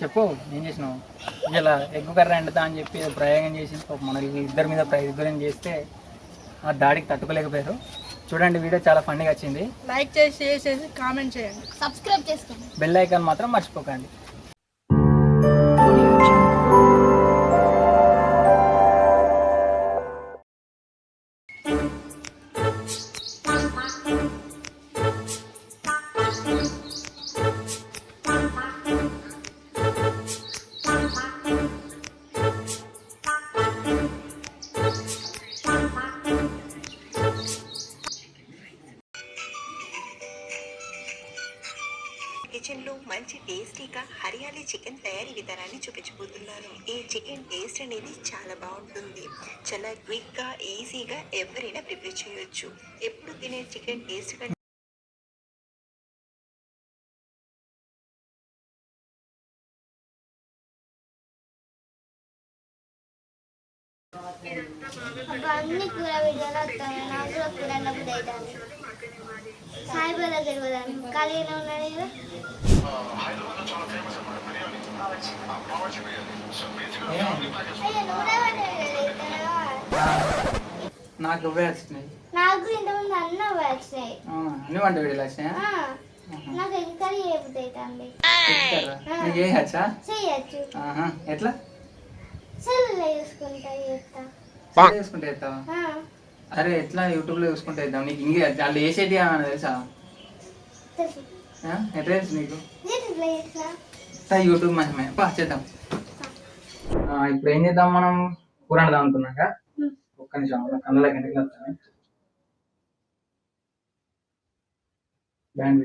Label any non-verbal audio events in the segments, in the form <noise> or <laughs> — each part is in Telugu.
చెప్పు ఏం చేసినావు? ఇలా ఎగ్గు కర్ర ఎండుతా అని చెప్పి ప్రయోగం చేసి మన ఇద్దరి మీద ప్రయోగం చేస్తే ఆ దాడికి తట్టుకోలేకపోయారు. చూడండి వీడియో చాలా ఫన్నీగా వచ్చింది. లైక్ చేసి షేర్ చేసి కామెంట్ చేయండి. సబ్స్క్రైబ్ చేసుకోండి. బెల్ ఐకాన్ మాత్రం మర్చిపోకండి. చాలా క్విక్గా ఈజీగా ఎవరైనా ప్రిపేర్ చేయొచ్చు. ఎప్పుడు తినే చికెన్ టేస్ట్ కంటే అబ్బా, అన్ని కూర వీడియోలు వస్తాయి నాకు కూడా కూర అన్నప్పుడు అవుతుంది సాయిబాబా దగ్గర పోదాం ఖాళీగానే ఉన్నాడు కదా అయ్యో, నూనె. నాకు ఇవే వచ్చినాయి. నాకు ఇంతకుముందు అన్న వచ్చినాయి. వంట వీడియోలు వచ్చినాయా? నాకు చెయ్యొచ్చు ఆహా. ఎట్లా? సెల్లులో చూసుకుంటా ఆ, అరే ఎట్లా యూట్యూబ్లో చూసుకుంటే ఇద్దాం నీకు ఇంకే వాళ్ళు వేసేటి ఏమన్నా తెలుసా? ఎట్లా తెలుసు నీకు? యూట్యూబ్ మహిమే బా చేద్దాం. ఇప్పుడు ఏం చేద్దాం మనం? కూర వండుదాం అనుకున్నాక. ఒక్క నిమిషం మన కళ్ళ గంటకి వస్తాను బ్యాండ్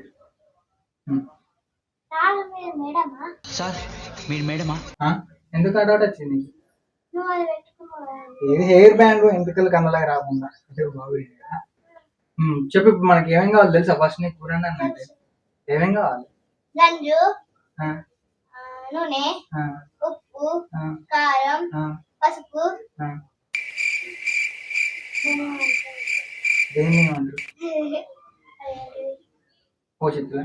రాదు మీరు మేడమా? సార్ మీరు మేడమా? ఎందుకు ఆ డౌట్ వచ్చింది ఇది హెయిర్ బ్యాండ్ ఎంటికలు కన్నలాగా రాకుండా? అంటే బాగుంది కదా ఉమ్, చెప్పు ఇప్పుడు మనకి ఏమేం కావాలి తెలుసా? ఫస్ట్ నీకు కూర వండాలి అంటే. ఏమేం కావాలి? గంజు ఆ, ఆ, నూనె ఆ, ఉప్పు ఆ, కారం ఆ, పసుపు ఏమంటారు <laughs> పోషిత్తుల?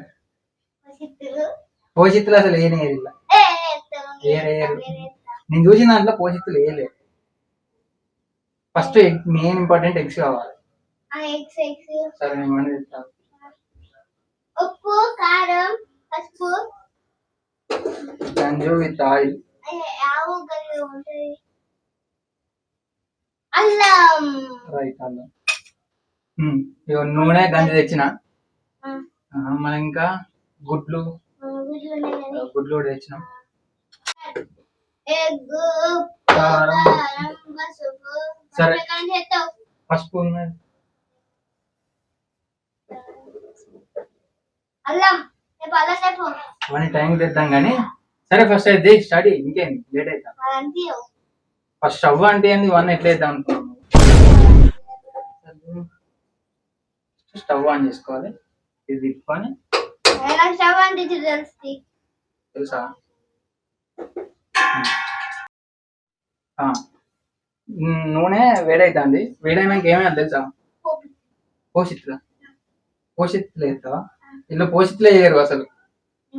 అసలు ఏనే ఏ వేస్తాం, ఏరే వేస్తాం, వేస్తాం. నేను చూసిన దాంట్లో పోషిత్తులు వేయలే ఫస్ట్ మెయిన్ ఇంపార్టెంట్ ఎగ్స్ కావాలి. సరే నేను మనీ చెప్తాను ఉప్పు కారం పసుపు. గంజు విత్ ఆయిల్. అల్లం. రైట్ నూనె గంజు తెచ్చిన. మనం ఇంకా గుడ్లు. గుడ్లు కూడా తెచ్చినాం. కారం. సరే. పసుపు ఉన్నది అవన్నీ టైం తెద్దాం కానీ. సరే ఫస్ట్ అయితే స్టడీ ఇంకేం లేట్ అవుతాం. ఫస్ట్ స్టవ్ అంటే ఏంది? ఇవన్నీ ఎట్లా వేద్దాం అనుకున్నాము స్టవ్ ఆన్ చేసుకోవాలి. ఇది తిప్పుకొని. స్టవ్ తెలుస్తుంది? తెలుసా? నూనె వేడైతుంది. వేడైనాక ఏమైనా తెలుసా? పోషిత్తుల పోషిత్తులు వేస్తావా ఇందులో పోషిత్తులు వేయరు అసలు.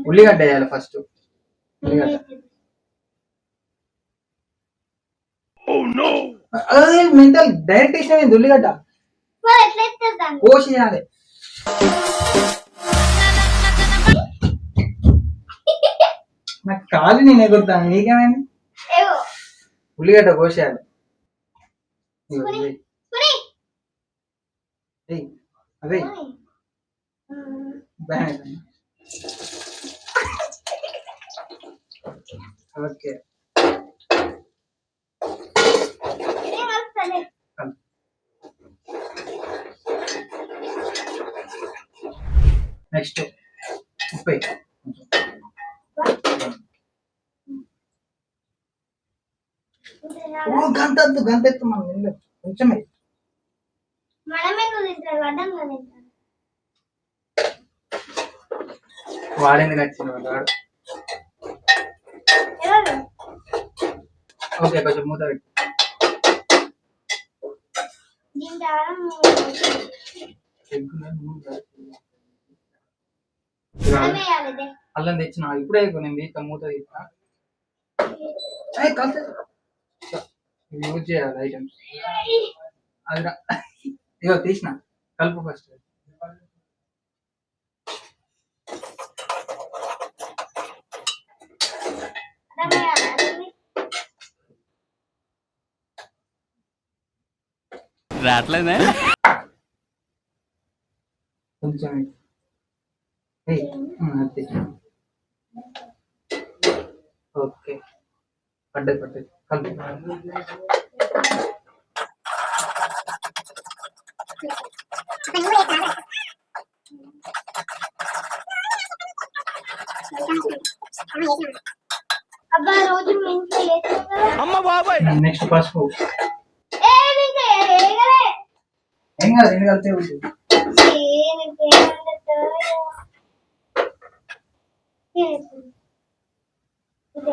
ఉల్లిగడ్డ వేయాలి ఫస్ట్ ఉల్లిగడ్డ. అదే మెంటల్ డైరెక్ట్ వేసిన ఉల్లిగడ్డ మరి ఎట్లా ఎత్తుంది దాన్ని పోసి చేయాలి నాకు కాలు నేను ఎగురుతాను నీకేమైంది? ఉల్లిగడ్డ కోసేయాలి అదే. ఓకే ఏం వస్తలే నెక్స్ట్ ముప్పై ఓ గంట వద్దు గంట ఎత్తు మనం నిల్లు. కొంచెమే మనమే నువ్వు తింటారు వడ్డం కదా తింటారు వాడేందుకు వచ్చింది వాడు వాడు ఎవరు ఓకే కొంచెం మూత పెట్టి తింటారా ఎగ్గులో నూనె అల్లం తెచ్చిన ఇప్పుడే నేను తీస్తా మూత తీస్తా. ఇవి యూజ్ చేయాలి ఐటమ్స్ అది. ఇగో తీసిన. కలుపు ఫస్ట్ రావట్లేదే? కొంచెం అది ఓకే పడ్డది పడ్డది కలుపు అబ్బా రోజు మీ ఇంట్లో చేస్తాం కదా నెక్స్ట్ పసుపు ఏ కాదు ఉంటుంది ఏ నీకు ఏమంటారు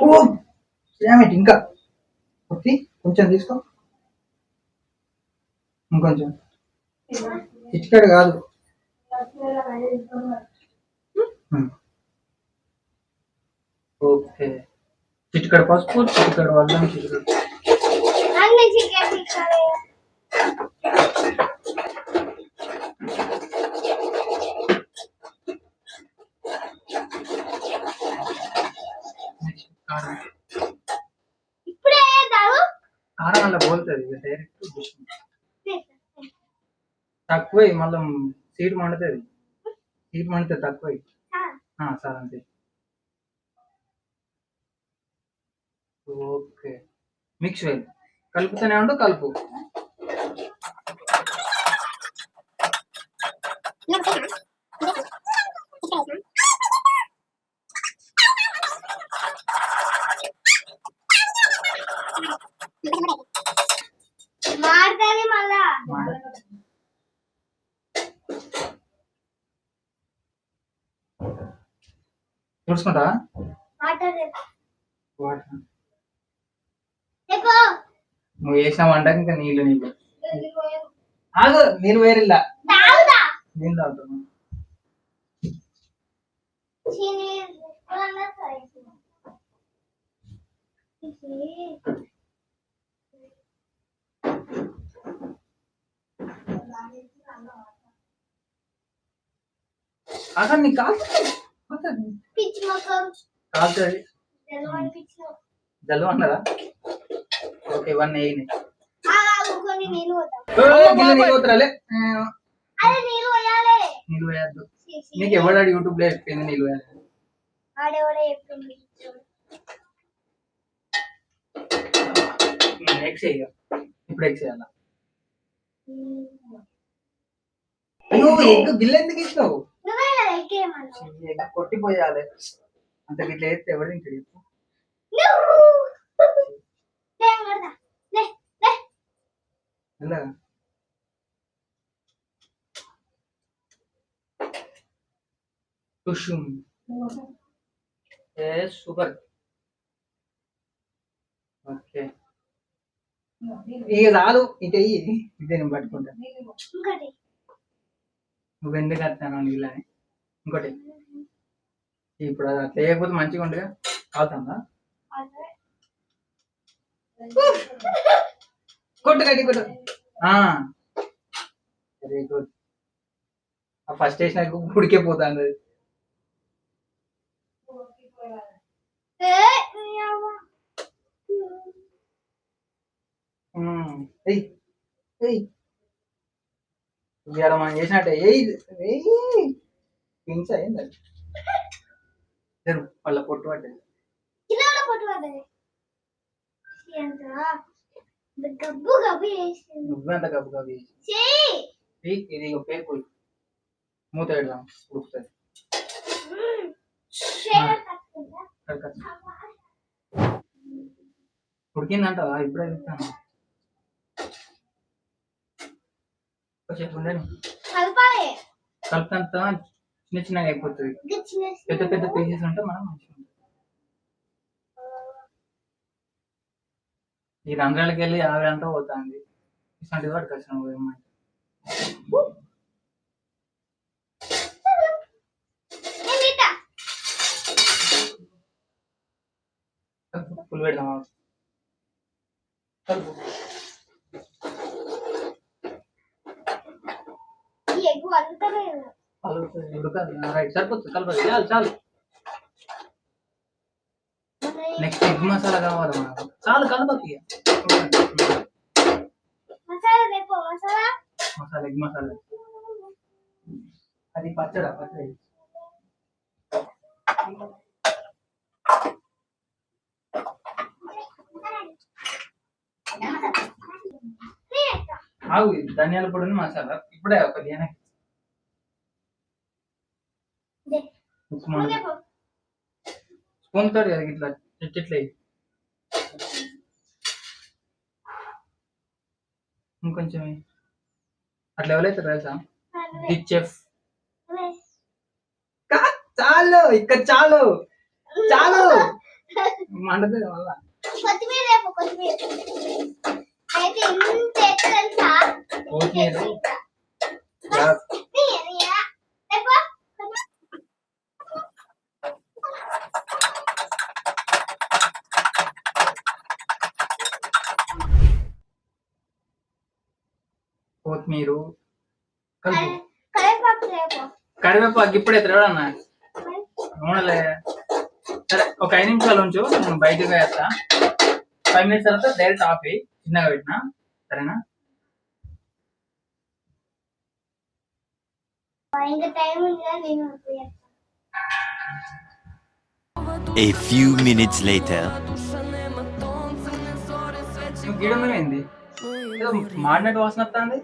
ఓ సేమేటి ఇంకా. ఓకే కొంచెం తీసుకో. ఇంకొంచెం. చిటికాడు కాదు. ఉమ్. ఓకే. చిటికాడు పసుపు చిటికాడు అల్లం చిటికాడు. కారం అలా పోతుంది డైరెక్ట్ <laughs> తక్కువ మళ్ళీ సీట్ మండుతుంది. సీట్ మండితే తక్కువ. సార్. అంతే. ఓకే. మిక్స్ వేయాలి కలుపుతూనే ఉండు కలుపు. మారుతుంది మళ్ళా. చూసుకుంటా నువ్వు వేసిన వంటకి ఇంకా నీళ్ళు నీళ్ళు. ఆగు నీళ్ళు వేరిల్లా నీళ్ళు నీళ్ళు పోతాం నీళ్ళు పోతురాలే అదే నీళ్ళు పోయాలి నీళ్ళు వేయద్దు నీకు ఎవడాడు యూట్యూబ్లో చెప్పింది నీళ్ళు వేయాలి ఆడేవాడే చెప్పింది ఎక్స్ వేయ ఇప్పుడు ఎక్స్ వేయాలా అయ్యో! ఎగ్ గిల్ల ఎందుకు ఇచ్చినావు? నువ్వే ఎగ్ కొట్టిపోయాలి. అంత గిట్ల వేస్తే ఎవరు తింటాడు చెప్పు? నువ్వు! ఏ సూపర్ ఓకే. ఇక ఇటు అయ్యి ఇదే నేను పట్టుకుంటా. నువ్వు ఎందుకు వస్తాను నీళ్ళని? ఇంకోటి. ఇప్పుడు అది అట్లా వేయకపోతే మంచిగా ఉండగా. అదే. కొట్టు కట్టి. కొట్టు వెరీ గుడ్ ఆ ఫస్ట్ స్టేషన్ ఉడికే పోతాను అది. ఏ, నీ అవ్వ. ఉమ్, ఎయ్ ఎయ్ ఇవాళ మనం చేసినట్టే ఎయ్ ఎయ్ పించ్ అయింది అది జరు వాళ్ళ పొట్టు పడ్డది కిలోల పొట్టు పడ్డది ఎంత ఇంత గబ్బు గబ్బు చేసింది నువ్వెంత గబ్బు గబ్బు చేసి చెయ్యి ఎయ్, ఇది ఒక పేరు మూత పెడదాం ఉడుకుతుంది మ్మ్. షేర్ కట్టుకుంటా ఉడికిందంటావా ఇప్పుడే చెప్తాను కొంచెం కలపాలి. కలుపుతంతా చిన్న చిన్నగా అయిపోతుంది. పెద్ద పెద్ద పీసెస్ ఉంటే మనం మంచిగా ఈ రంధ్రాలకి వెళ్ళి ఆవిరి అంతా పోతుంది. ఇట్లాంటి ఏమంటే నేను తీతా పుల్ పెడదాం కలుపు ఈ ఎగ్గు అంతలేదు కలుపు ఉడకాలి రైట్ సరిపోతుంది చాలు చాలు నెక్స్ట్ ఎగ్ మసాలా. కావాలి మనకు చాలు కలపకి మసాలా ఎగ్ మసాలా అది పచ్చడా పచ్చడి ఆగు ధనియాల పొడిని మసాలా. ఇప్పుడే ఒక వెనక్కి ఉప్పు మన స్పూన్ తోటి కదా ఇట్లా ఇట్లా ఇంకొంచెం. అట్లా ఎవరైతే తెలుసా బిగ్ చెఫ్ చాలు ఇక్కడ చాలు చాలు. మళ్ళా కొత్తిమీర కొత్తిమీర. అయితే ఇంత తెలుసా? కలుపు. కరివేపాకు ఇప్పుడే తిరగడన్నా నూనెలే. సరే ఒక ఐదు నిమిషాలు ఉంచు నేను బయటకు వేస్తా ఫైవ్ మినిట్స్ తర్వాత డైరెక్ట్ ఆఫ్. అయ్యి చిన్నగా పెట్టినా? సరేనా. A few minutes later. నువ్వు మాడినట్టు వాసన వస్తుంది.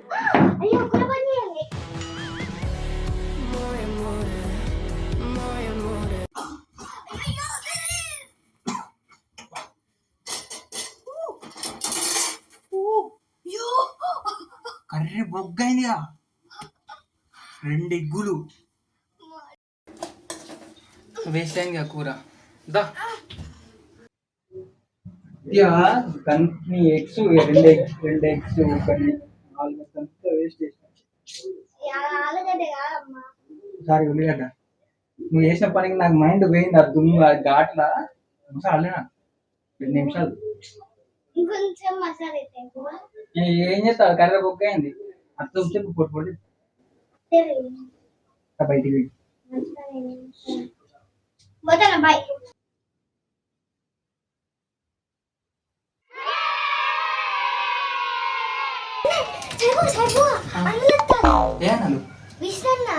కర్రీ బొగ్గైందిగా. రెండు ఎగ్గులు వేస్ట్ కూర. దా. ఇక కన్ని ఎగ్స్ రెండు ఎగ్స్ రెండు ఎగ్స్ కన్ని ఆల్మోస్ట్ అంతా వేస్ట్ చేసిన. సారీ ఉల్లిగడ్డ. నువ్వు చేసిన పనికి నాకు మైండ్ పోయింది ఆ దుమ్ము ఆ ఘాట్ల అల్లినా? రెండు నిమిషాలు. ఏం చేస్తావు? కర్రీ బొగ్గ అయింది. అర్థం చెప్పు పొట్టు పొట్టి బయటికి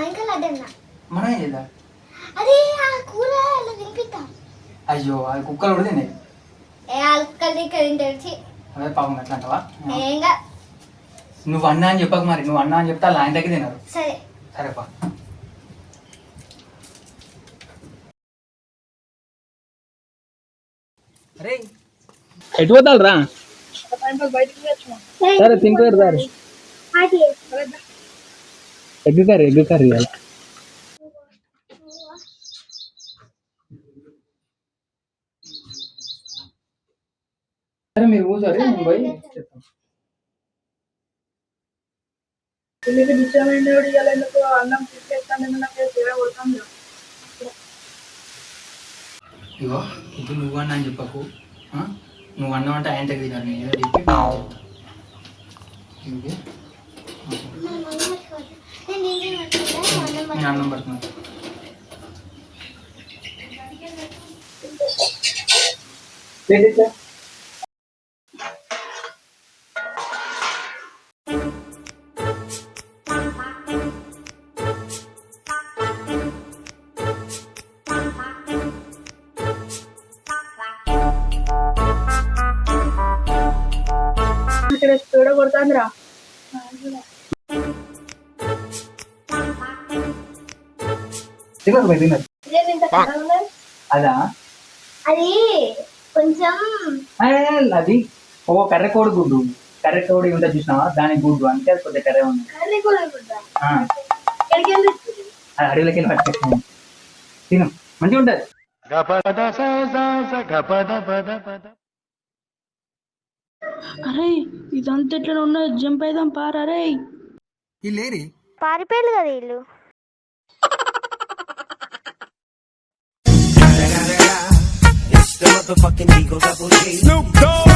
ఇంకా లడ్డన్నా మనం ఏం చేద్దాం అదే ఆ కూర అలా తినిపిద్దాం అయ్యో అది కుక్కలు కూడా తిన్నాయి ఏ ఇక్కడ తెలిసి అదే పాపం ఎట్లా అంటావా ఏంగా నువ్వు అన్నా అని చెప్పక మరి నువ్వు అన్నా అని చెప్తే ఆయన దగ్గర తిన్నారు సరే సరేపా అరే ఎటు పోతారు రా సరే తింటారు sir egg curry egg curry సరే మీరు కూర్చోరు నేను పోయి చెప్తాను డిస్టర్బెంట్ ఇవ్వాలి ఎందుకు అన్నం తీసుకెళ్తాను నాకు తీరా కొడతాను ఇగో ఇది నువ్వు అన్నా అని చెప్పకు. ఆ? నువ్వు అన్నావు అంటే ఆయన దగ్గర తినాలి నేను ఏదో చెప్పి చెప్తా. ఇది నేను ఏం చేయమంటున్నా అదా? అది కొంచెం అది ఓ కర్ర కోడి గుడ్డు. కర్ర కోడి ఉంటుంది చూసినావా? దాని గుడ్డు. అంటే అది కొద్దిగా కర్ర ఉంది. అడవిలోకి వెళ్ళి పట్టుకొచ్చాను తిను. మంచిగా ఉంటుంది. అరే ఇదంతా ఎట్లా ఉన్నది జంప్ అయిదాం పారా రే లేరి పారిపోయారు కదా వీళ్ళు. Snoop Dogg.